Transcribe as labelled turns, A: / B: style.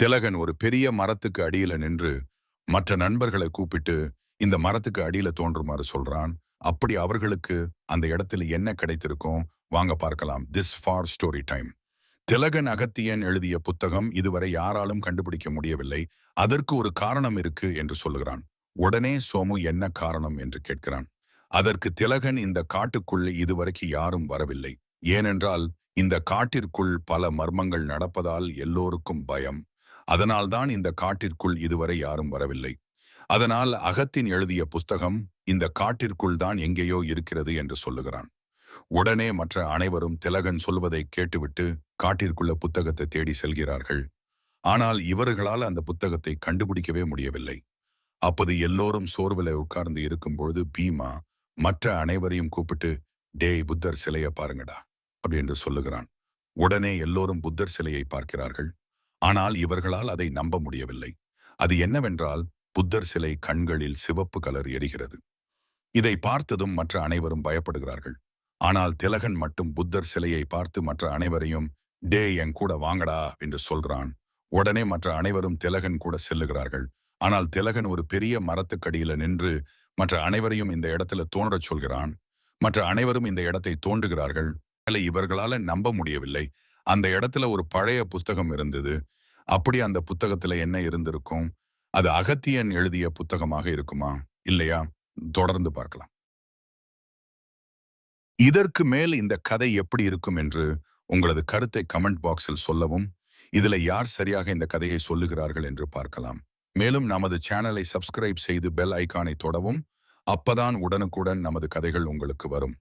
A: திலகன் ஒரு பெரிய மரத்துக்கு அடியில நின்று மற்ற நண்பர்களை கூப்பிட்டு இந்த மரத்துக்கு அடியில தோன்றுமாறு சொல்றான். அப்படி அவர்களுக்கு அந்த இடத்துல என்ன கிடைத்திருக்கும்? வாங்க பார்க்கலாம். This for story time Thilakan Agathiyan எழுதிய புத்தகம் இதுவரை யாராலும் கண்டுபிடிக்க முடியவில்லை. அதற்கு ஒரு காரணம் இருக்கு என்று சொல்லுகிறான். உடனே சோமு என்ன காரணம் என்று கேட்கிறான். அதற்கு திலகன் இந்த காட்டுக்குள்ளே இதுவரைக்கு யாரும் வரவில்லை. ஏனென்றால் இந்த காட்டிற்குள் பல மர்மங்கள் நடப்பதால் எல்லோருக்கும் பயம். அதனால்தான் இந்த காட்டிற்குள் இதுவரை யாரும் வரவில்லை. அதனால் அகத்தின் எழுதிய புஸ்தகம் இந்த காட்டிற்குள் தான் எங்கேயோ இருக்கிறது என்று சொல்லுகிறான். உடனே மற்ற அனைவரும் திலகன் சொல்வதை கேட்டுவிட்டு காட்டிற்குள்ள புத்தகத்தை தேடி செல்கிறார்கள். ஆனால் இவர்களால் அந்த புத்தகத்தை கண்டுபிடிக்கவே முடியவில்லை. அப்போது எல்லோரும் சோர்வில் உட்கார்ந்து இருக்கும்பொழுது பீமா மற்ற அனைவரையும் கூப்பிட்டு டேய் புத்தர் சிலையை பாருங்கடா அப்படின்னு சொல்லுகிறான். உடனே எல்லோரும் புத்தர் சிலையை பார்க்கிறார்கள். ஆனால் இவர்களால் அதை நம்ப முடியவில்லை. அது என்னவென்றால் புத்தர் சிலை கண்களில் சிவப்பு கலர் எரிகிறது. இதை பார்த்ததும் மற்ற அனைவரும் பயப்படுகிறார்கள். ஆனால் திலகன் மட்டும் புத்தர் சிலையை பார்த்து மற்ற அனைவரையும் டே என் கூட வாங்கடா என்று சொல்றான். உடனே மற்ற அனைவரும் திலகன் கூட செல்லுகிறார்கள். ஆனால் திலகன் ஒரு பெரிய மரத்துக்கடியில நின்று மற்ற அனைவரையும் இந்த இடத்துல தோன்றச் சொல்கிறான். மற்ற அனைவரும் இந்த இடத்தை தோண்டுகிறார்கள். இவர்களால நம்ப முடியவில்லை. அந்த இடத்துல ஒரு பழைய புத்தகம் இருந்தது. அப்படி அந்த புத்தகத்துல என்ன இருந்திருக்கும்? அது அகத்தியன் எழுதிய புத்தகமாக இருக்குமா? இல்லையா? தொடர்ந்து பார்க்கலாம். இதற்கு மேல் இந்த கதை எப்படி இருக்கும் என்று உங்களது கருத்தை கமெண்ட் பாக்ஸில் சொல்லவும் இதுல யார் சரியாக இந்த கதையை சொல்லுகிறார்கள் என்று பார்க்கலாம். மேலும் நமது சேனலை சப்ஸ்கிரைப் செய்து பெல் ஐக்கானை தொடவும் அப்பதான் உடனுக்குடன் நமது கதைகள் உங்களுக்கு வரும்.